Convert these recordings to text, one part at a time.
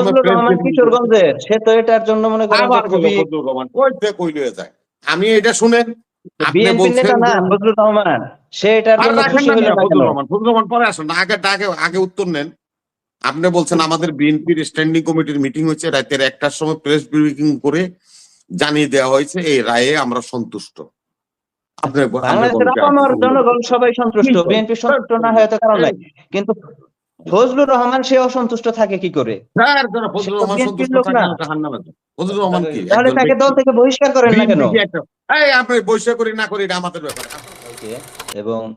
সময় ফজলুর রহমান কিশোরগঞ্জের সে তো এটার জন্য মনে করেন যে আবার বলো খুবই ফজলুর রহমান কই কই লয়ে যায়। আমি এটা শুনেন আপনি বলছেন নেতা না যে- ফজলুর রহমান সে এটার জন্য রাখেন খুশি না হলো মিয়া না কেন? ফজলুর রহমান ফজলুর রহমান পরে আসুন আগে আগে আগে উত্তর নেন। আপনি বলছেন আমাদের বিএনপির স্ট্যান্ডিং কমিটির মিটিং হচ্ছে রাতের একটার সময় প্রেস ব্রিফিং করে জানিয়ে দেওয়া হয়েছে এই রায়ে আমরা সন্তুষ্ট। জনগণ সবাই সন্তুষ্ট বিএনপি সন্তুষ্ট না হয়তো কারণ নাই। কিন্তু ফজলুর রহমান সে অসন্তুষ্ট থাকে কি করে? তাহলে তাকে দল থেকে বহিষ্কার করেন না কেন? আপনি বৈশ্য করি না করি আমাদের ব্যাপার। এবং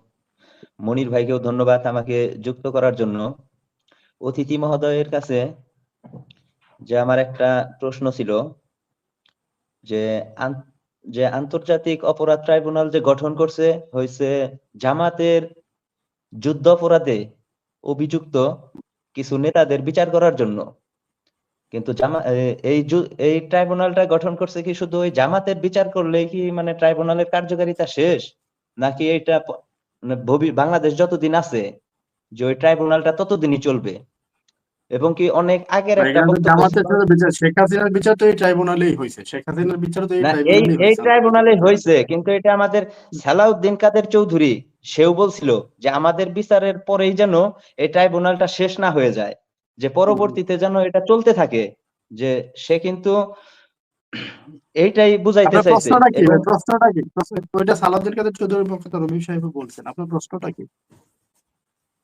মনির ভাইকেও ধন্যবাদ আমাকে যুক্ত করার জন্য। অতিথি মহোদয়ের কাছে যে আমার একটা প্রশ্ন ছিল যে আন- যে আন্তর্জাতিক অপরাধ ট্রাইব্যুনাল যে গঠন করছে হয়েছে জামাতের যুদ্ধ অপরাধে অভিযুক্ত কিছু নেতাদের বিচার করার জন্য। কিন্তু জামা এই এই ট্রাইব্যুনালটা গঠন করছে কি শুধু ওই জামাতের বিচার করলে কি মানে ট্রাইব্যুনালের কার্যকারিতা শেষ? নাকি এটা মানে বাংলাদেশ যতদিন আছে, যে ওই ট্রাইব্যুনালটা ততদিনই চলবে? এবং কি অনেক আগের একটা বিচার শেখ হাসিনার বিচার তো এই ট্রাইব্যুনালেই হয়েছে। শেখ হাসিনার বিচার তো এই এই ট্রাইব্যুনালেই হয়েছে। কিন্তু এটা আমাদের সালাউদ্দিন কাদের চৌধুরী সেও বলছিল যে আমাদের বিচারের পরেই যেন এই ট্রাইব্যুনালটা শেষ না হয়ে যায় যে পরবর্তীতে যেন এটা চলতে থাকে যে সে কিন্তু এইটাই বুঝাইতে চাইছে। প্রশ্নটা কি? প্রশ্নটা কি? ওইটা সালাউদ্দিন কাদের চৌধুরীর পক্ষে তো রবি সাহেব বলছেন। আপনার প্রশ্নটা কি?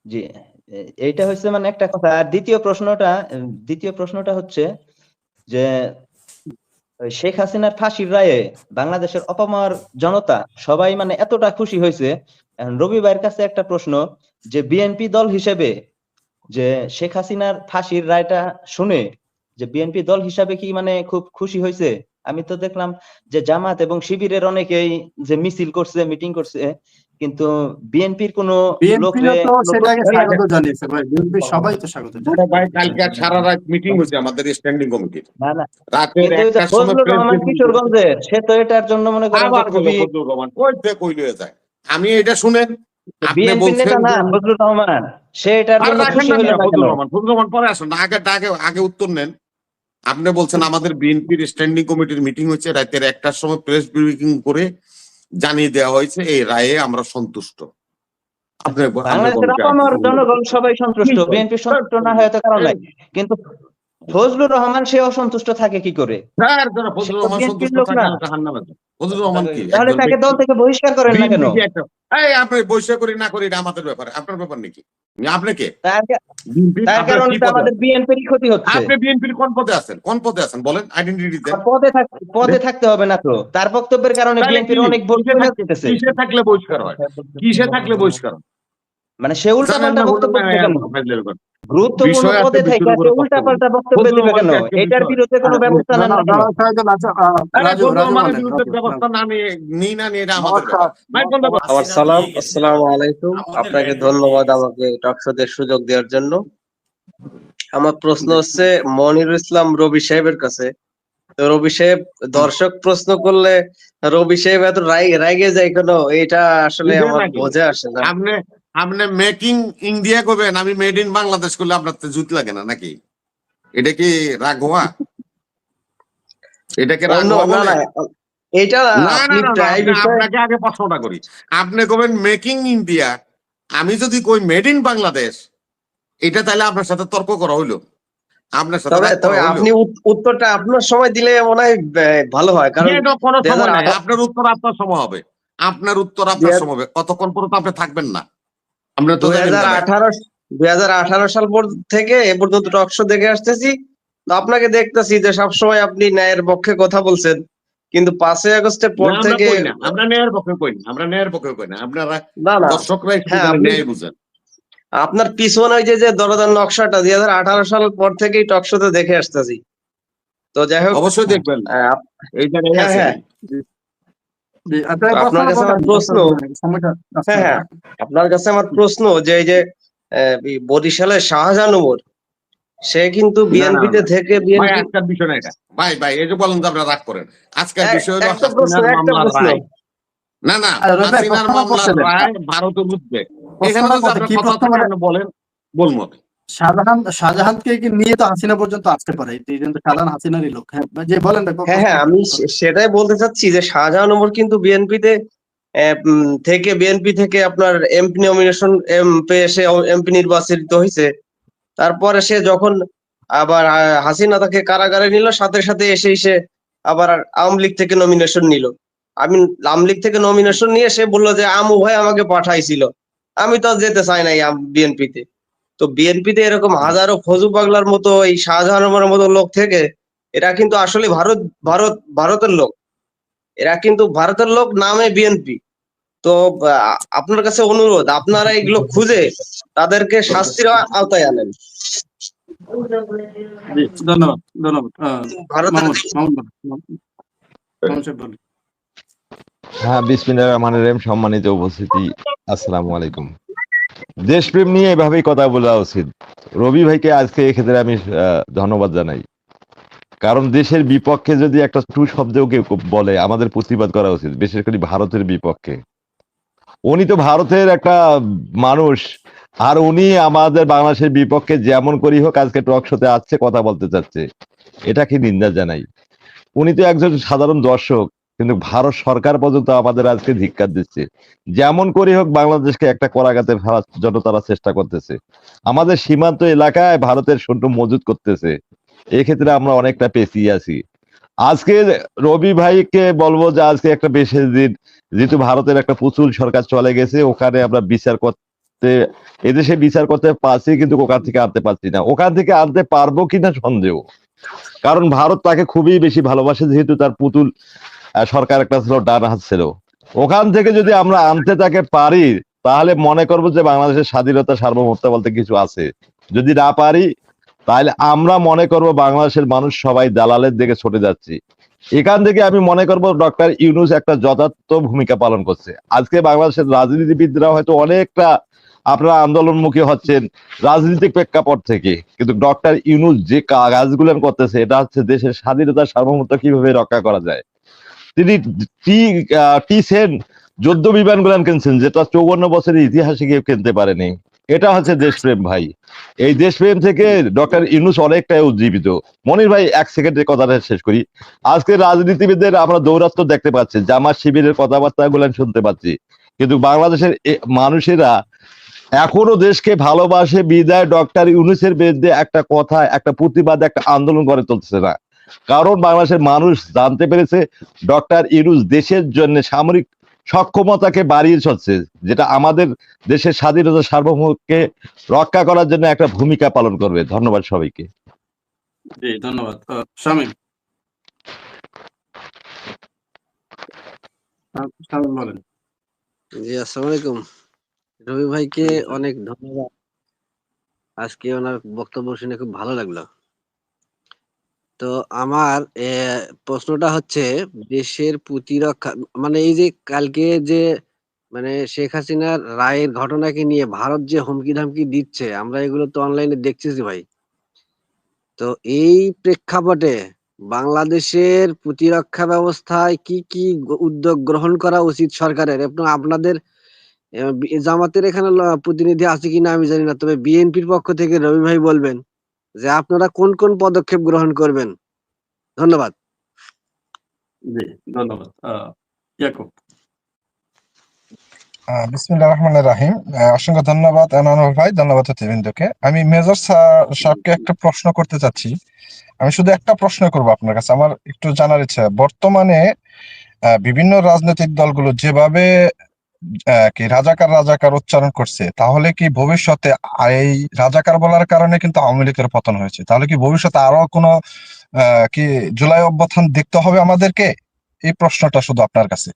জি। এইটা হচ্ছে মানে একটা কথা। আর দ্বিতীয় প্রশ্নটা দ্বিতীয় প্রশ্নটা হচ্ছে যে শেখ হাসিনার ফাঁসির রায়ে বাংলাদেশের অপমর জনতা সবাই মানে এতটা খুশি হয়েছে। রবি ভাইয়ের কাছে একটা প্রশ্ন যে, বিএনপি দল হিসেবে যে শেখ হাসিনার ফাঁসির রায়টা শুনে যে, বিএনপি দল হিসাবে কি মানে খুব খুশি হয়েছে? আমি তো দেখলাম যে, জামাত এবং শিবিরের অনেকেই যে মিছিল করছে, মিটিং করছে কিন্তু বিএনপির কোনো সবাই তো স্বাগত ভাই কালকে সারা রাত মিটিং হয়েছে আমাদের স্ট্যান্ডিং কমিটির কিশোরগঞ্জের সে তো এটার জন্য মনে করেন যায়। আমি এটা শুনেন আপনি বলছেন আমাদের বিএনপির স্ট্যান্ডিং কমিটির মিটিং হচ্ছে রাতের একটার সময় প্রেস ব্রিফিং করে জানিয়ে দেওয়া হয়েছে এই রায়ে আমরা সন্তুষ্ট। জনগণ সবাই সন্তুষ্ট বিএনপি সন্তুষ্ট না হয়তো কারণ নাই কিন্তু ফজলুর রহমান সে অসন্তুষ্ট থাকে কি করে? তাহলে তাকে দল থেকে বহিষ্কার করেন না কেন? BNP এই আপনি বৈশ্য করি না করি আমাদের ব্যাপার। আপনার ব্যাপার নাকি? আপনি কে? তার কারণে পদে? আমাদের বিএনপির ক্ষতি হচ্ছে। আপনি বিএনপির কোন পদে আছেন? কোন পদে আছেন? বলেন আইডেন্টিটি পদে পদে থাকতে হবে না তো। তার বক্তব্যের কারণে বিএনপির অনেক কিসে থাকলে বহিষ্কার হয়? কিসে থাকলে বহিষ্কার হয়? মানে সে উল্টা পাল্টা বক্তব্য। গুরুত্বপূর্ণ পদে থেকে উপরে উল্টা পাল্টা বক্তব্য দিবে কেন এটার বিরুদ্ধে কোনো ব্যবস্থা না, আচ্ছা, আসসালামু আলাইকুম আপনাকে ধন্যবাদ আমাকে টকশোতে সুযোগ দেওয়ার জন্য আমার প্রশ্ন হচ্ছে মনিরুল ইসলাম রবি সাহেবের কাছে তো রবি সাহেব দর্শক প্রশ্ন করলে রবি সাহেব এত রাই- রাগে যায় কেন এটা আসলে আমার? বোঝা আসে না আপনি মেকিং ইন্ডিয়া করবেন আমি মেড ইন বাংলাদেশ করলে আপনার তো জুত লাগে না নাকি? এটা কি রাগ হওয়া? এটা কি রাগ অন্য হওয়া না বলে? না এটা না না আপনি আপনাকে আগে প্রশ্নটা করি। কবেন মেকিং ইন্ডিয়া আমি যদি কই মেড ইন বাংলাদেশ এটা তাহলে আপনার সাথে তর্ক করা হইল। আপনার সাথে তবে। আপনি উত্তরটা আপনার সময় দিলে মনে হয় ভালো হয় কারণ কোনো সময় নাই। আপনার উত্তর আপনার সময় হবে। আপনার উত্তর আপনার সময় হবে। কতক্ষণ পর্যন্ত আপনি থাকবেন না। আপনি তো দুই হাজার আঠারো দুই হাজার আঠারো সাল পর- থেকে এ পর্যন্ত টকশো দেখে আসতেছি। তো আপনাকে দেখতেছি যে সবসময় আপনি ন্যায়ের পক্ষে কথা বলছেন। কিন্তু পাঁচই আগস্টের পর না, থেকে আমরা ন্যায়ের পক্ষে কই না। আমরা ন্যায়ের পক্ষে কই না। আপনারা দর্শকরা একটু হ্যাঁ, আপনি- ন্যায় বুঝেন। আপনার পিছনে ওই যে যে দরজার নকশাটা দুই হাজার আঠারো সাল পর থেকেই টকশোতে দেখে আসতেছি। তো যাই হোক অবশ্যই দেখবেন। আহ, এই জায়গায় হ্যাঁ, আছে। হ্যাঁ। জি, আচ্ছা, তো আপনার কাছে আমার প্রশ্ন। আচ্ছা, হ্যাঁ হ্যাঁ আপনার কাছে আমার প্রশ্ন যে এই যে বরিশালের শাহজাহান সে কিন্তু বিএনপিতে থেকে ভাই বিএনপি বিষয় না এটা। ভাই ভাই এই যে বলেন যে আপনারা রাগ করেন আজকের বিষয় হলো না না হাসিনার ভারতের বুঝবে এখানে যদি কথা মানে- বলেন বলব। শাহজাহান, শাহজাহানকে নিয়ে তো হাসিনা পর্যন্ত আসতে পারে? এই কিন্তু শাহজাহান হাসিনারই লোক। হ্যাঁ যে বলেন হ্যাঁ হ্যাঁ আমি সেটাই বলতে চাচ্ছি যে শাহজাহান ওমর কিন্তু বিএনপিতে থেকে বিএনপি থেকে আপনার এমপি নমিনেশন পেয়ে সে এমপি নির্বাচিত হয়েছে তারপরে সে যখন আবার হাসিনা তাকে কারাগারে নিল, সাথে সাথে এসে সে আবার আওয়ামী লীগ থেকে নমিনেশন নিল। আমি আওয়ামী লীগ থেকে নমিনেশন নিয়ে সে বলল যে আমু ভাই আমাকে পাঠাইছিল। আমি তো যেতে চাই নাই বিএনপিতে। তো বিএনপিতে এরকম হাজারো ফজু পাগলার মতো এই শাহজাহান ওমরের মতো লোক থেকে এরা কিন্তু আসলে ভারত ভারত ভারতের লোক। এরা কিন্তু ভারতের লোক নামে বিএনপি তো আপনার কাছে অনুরোধ আপনারা এগুলো খুঁজে তাদেরকে শাস্তির আওতায় আনেন। ধন্যবাদ হ্যাঁ বিসমিল্লাহ রহমান রহিম সম্মানিত উপস্থিতি আসসালামু আলাইকুম। দেশপ্রেম নিয়ে এভাবেই কথা বলা উচিত। রবি ভাইকে আজকে এক্ষেত্রে আমি ধন্যবাদ জানাই। কারণ দেশের বিপক্ষে যদি একটা টু শব্দেও কেউ বলে, আমাদের প্রতিবাদ করা উচিত, বিশেষ করে ভারতের বিপক্ষে। উনি তো ভারতের একটা মানুষ, আর উনি আমাদের বাংলাদেশের বিপক্ষে যেমন করি হোক আজকে টক শোতে আসছে, কথা বলতে চাচ্ছে। এটা কি নিন্দা জানাই? উনি তো একজন সাধারণ দর্শক কিন্তু ভারত সরকার পর্যন্ত আমাদের আজকে ধিক্কার দিচ্ছে। যেমন করে হোক বাংলাদেশকে একটা করাগাতে ফেলার জন্য তারা চেষ্টা করতেছে। আমাদের সীমান্ত এলাকায় ভারতের সৈন্য মজুত করতেছে। এক্ষেত্রে আমরা অনেকটা পেছিয়ে আছি। আজকে রবি ভাইকে বলব যে আজকে একটা বিশেষ দিন। যেহেতু ভারতের একটা প্রচুর সরকার চলে গেছে, ওখানে আমরা বিচার করতে, এদেশে বিচার করতে পারছি কিন্তু ওখান থেকে আনতে পারছি না। ওখান থেকে আনতে পারব কিনা সন্দেহ। কারণ ভারত তাকে খুবই বেশি ভালোবাসে, যেহেতু তার পুতুল সরকার একটা ছিল, ডান হাত ছিল। ওখান থেকে যদি আমরা আনতে তাকে পারি, তাহলে মনে করব যে বাংলাদেশের স্বাধীনতা সার্বভৌমত্ব বলতে কিছু আছে। যদি না পারি, তাহলে আমরা মনে করব বাংলাদেশের মানুষ সবাই দালালের দিকে ছুটে যাচ্ছি। এখান থেকে আমি মনে করব ডক্টর ইউনুস একটা যথার্থ ভূমিকা পালন করছে। আজকে বাংলাদেশের রাজনীতিবিদরা হয়তো অনেকটা আপনারা আন্দোলনমুখী হচ্ছেন রাজনৈতিক প্রেক্ষাপট থেকে। কিন্তু ডক্টর ইউনুস যে কাজগুলো করতেছে, এটা হচ্ছে দেশের স্বাধীনতা সার্বভৌমত্ব কীভাবে রক্ষা করা যায়। তিনি টি টি সেন, যুদ্ধ বিমান গুলান কিনছেন, যেটা চৌবন্ন বছরের ইতিহাসে কেউ কিনতে পারেনি। এটা হচ্ছে দেশপ্রেম ভাই। এই দেশপ্রেম থেকে ডক্টর ইউনুস অনেকটাই উজ্জীবিত। মনির ভাই, এক সেকেন্ডের কথাটা শেষ করি। আজকে রাজনীতিবিদদের আমরা দৌরাত্ম দেখতে পাচ্ছি, জামাত শিবিরের কথাবার্তা গুলান শুনতে পাচ্ছি। কিন্তু বাংলাদেশের মানুষেরা এখনও দেশকে ভালোবাসে, বিদায় ডক্টর ইউনুসের বিরুদ্ধে একটা কথা, একটা প্রতিবাদ, একটা আন্দোলন করে তুলছে না। কারণ বাংলাদেশের মানুষ জানতে পেরেছে ডক্টর ইউনুস দেশের জন্য সামরিক সক্ষমতাকে বাড়িয়ে চলছে যেটা আমাদের দেশের স্বাধীনতা সার্বভৌমকে রক্ষা করার জন্য একটা ভূমিকা পালন করবে। ধন্যবাদ সবাইকে। জি ধন্যবাদ। শামীম। শামীম বলেন। জি আসসালামু আলাইকুম রবি ভাইকে অনেক ধন্যবাদ। আজকে ওনার বক্তব্য শুনে খুব ভালো লাগল। তো আমার প্রশ্নটা হচ্ছে দেশের প্রতিরক্ষা মানে এই যে কালকে যে মানে শেখ হাসিনার রায়ের ঘটনাকে নিয়ে ভারত যে হুমকি ধামকি দিচ্ছে, আমরা এগুলো তো অনলাইনে দেখতেছি ভাই। তো এই প্রেক্ষাপটে বাংলাদেশের প্রতিরক্ষা ব্যবস্থায় কি কি উদ্যোগ গ্রহণ করা উচিত সরকারের? এবং আপনাদের জামাতের এখানে প্রতিনিধি আছে কিনা আমি জানি না, তবে বিএনপির পক্ষ থেকে রবি ভাই বলবেন। যে আপনারা কোন কোন পদক্ষেপ গ্রহণ করবেন? ধন্যবাদ। জি ধন্যবাদ। আহ, ইয়াকুব। বিসমিল্লাহ রাহিম। অসংখ্য ধন্যবাদ আনানুর ভাই ধন্যবাদ অতিবৃন্দকে। আমি মেজর সাহেবকে একটা প্রশ্ন করতে চাচ্ছি। আমি শুধু একটা প্রশ্ন করব আপনার কাছে আমার একটু জানার ইচ্ছা। বর্তমানে আহ, বিভিন্ন রাজনৈতিক দলগুলো যেভাবে কি রাজাকার রাজাকার উচ্চারণ করছে, তাহলে কি ভবিষ্যতে এই রাজাকার বলার কারণে কিন্তু আওয়ামী লীগের পতন হয়েছে? তাহলে কি ভবিষ্যতে আরও কোনো কি জুলাই অভ্যথান দেখতে হবে আমাদেরকে? এই প্রশ্নটা শুধু আপনার কাছে।